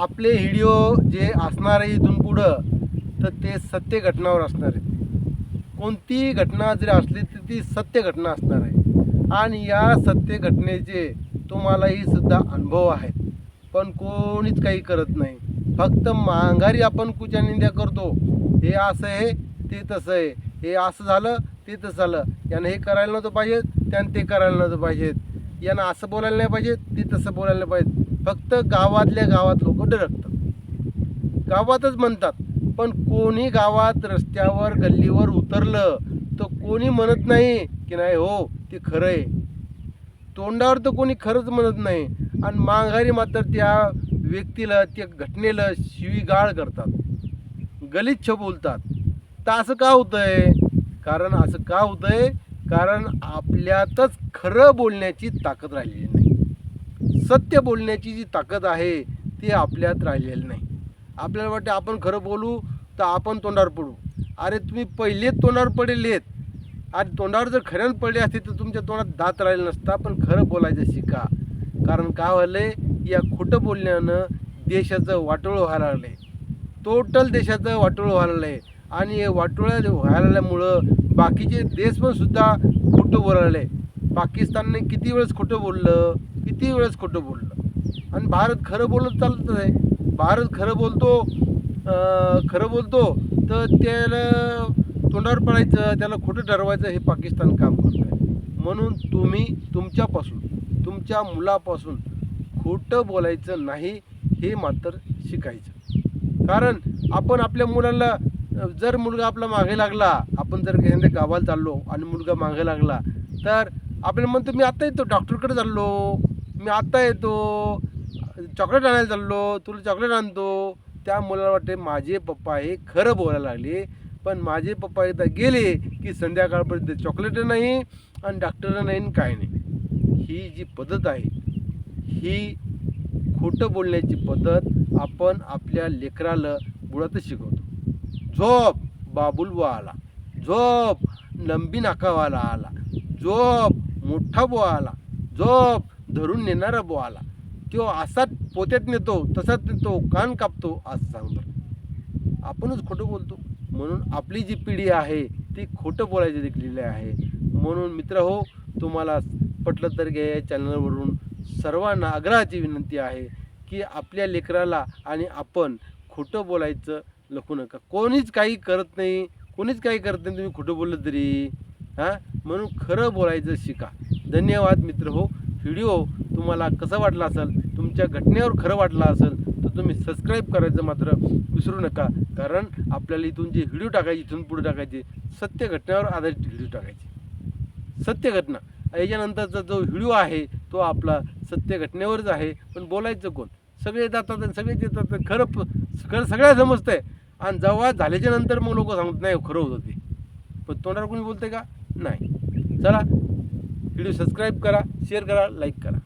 आपले व्हिडिओ जे असणार आहे इथून पुढं तर ते सत्य घटनावर असणार आहेत कोणतीही घटना जरी असली तर ती सत्य घटना असणार आहे. आणि या सत्य घटनेचे तुम्हालाही सुद्धा अनुभव आहेत. पण कोणीच काही करत नाही. फक्त मांगारी आपण कुच्या निंद्या करतो. हे असं आहे ते तसं आहे. हे असं झालं ते तसं झालं. यानं हे करायला नव्हतं पाहिजे त्यानं ते करायला नव्हतं पाहिजेत. यांना असं बोलायला नाही पाहिजे ते तसं बोलायला नाही पाहिजे. फक्त गावातल्या गावात लोक डरकतात गावातच म्हणतात पण कोणी गावात रस्त्यावर गल्लीवर उतरलं तर कोणी म्हणत नाही की नाही हो ते खरं आहे. तोंडावर तर कोणी खरंच म्हणत नाही. आणि माघारी मात्र त्या व्यक्तीला त्या घटनेला शिवीगाळ करतात. गलिच्छ बोलतात. तर असं का होतंय? कारण असं का होतंय? कारण आपल्यातच खरं बोलण्याची ताकद राहिलेली नाही. सत्य बोलण्याची जी ताकद आहे ती आपल्यात राहिलेली नाही. आपल्याला वाटते आपण खरं बोलू तर आपण तोंडावर पडू. अरे तुम्ही पहिलेच तोंडावर पडेलेत आणि तोंडावर जर खऱ्यानं पडले असते तर तुमच्या तोंडात दात राहिला नसता. पण खरं बोलायचं शिका. कारण काय व्हायलंय? या खोटं बोलण्यानं देशाचं वाटोळं व्हायला लागलंय. टोटल देशाचं वाटोळं व्हायला आहे आणि हे वाटोळं व्हायला लागल्यामुळं बाकीचे देश पण सुद्धा खोटं बोलायला. पाकिस्तानने किती वेळेस खोटं बोललं? किती वेळेस खोटं बोललं? आणि भारत खरं बोलत चालत आहे. भारत खरं बोलतो खरं बोलतो तर त्याला तोंडावर पडायचं त्याला खोटं ठरवायचं हे पाकिस्तान काम करत आहे म्हणून तुम्ही तुमच्यापासून तुमच्या मुलापासून खोटं बोलायचं नाही हे मात्र शिकायचं. कारण आपण आपल्या मुलाला जर मुलगा आपला मागे लागला आपण जर एखाद्या गावाला चाललो आणि मुलगा मागे लागला तर आपल्याला म्हणतो मी आत्ता येतो डॉक्टरकडे चाललो. मी आत्ता येतो. चॉकलेट आणायला चाललो. तुला चॉकलेट आणतो. त्या मुलाला वाटते माझे पप्पा हे खरं बोलायला लागले. पण माझे पप्पा एकदा गेले की संध्याकाळपर्यंत चॉकलेट नाही आणि डॉक्टर नाही आणि काय नाही. ही जी पद्धत आहे ही खोटं बोलण्याची पद्धत आपण आपल्या लेकराला बुडातच शिकवतो. झोप बाबुलबुवा आला झोप. लंबी नाकावाला आला. झोप. मोठा बो आला. झोप. धरून नेणारा बो आला. तो असाच पोत्यात नेतो तसाच नेतो कान कापतो असं सांगतो. आपणच खोटं बोलतो. म्हणून आपली जी पिढी आहे ती खोटं बोलायची देखील आहे. म्हणून मित्र हो तुम्हाला पटलं तर घ्या या चॅनलवरून सर्वांना आग्रहाची विनंती आहे की आपल्या लेकराला आणि आपण खोटं बोलायचं लखू नका. कोणीच काही करत नाही. कोणीच काही करत नाही तुम्ही खोटं बोललं तरी. हां? म्हणून खरं बोलायचं शिका. धन्यवाद मित्र हो. व्हिडिओ तुम्हाला कसं वाटला असेल तुमच्या घटनेवर खरं वाटलं असेल तर तुम्ही सबस्क्राईब करायचं मात्र विसरू नका. कारण आपल्याला इथून जे व्हिडिओ टाकायचे इथून पुढे टाकायचे सत्य घटनेवर आधारित व्हिडिओ टाकायचे. सत्य घटना. याच्यानंतरचा जो व्हिडिओ आहे तो आपला सत्य घटनेवरच आहे. पण बोलायचं कोण? सगळे जातात आणि सगळेच येतात खरं प- खरं सगळ्या आहे आणि जेव्हा झाल्याच्यानंतर मग लोक सांगत नाही खरं होतं ते. पण तोंडावर कोणी बोलते का? नाही. चला व्हिडिओ सबस्क्राईब करा शेअर करा लाईक करा.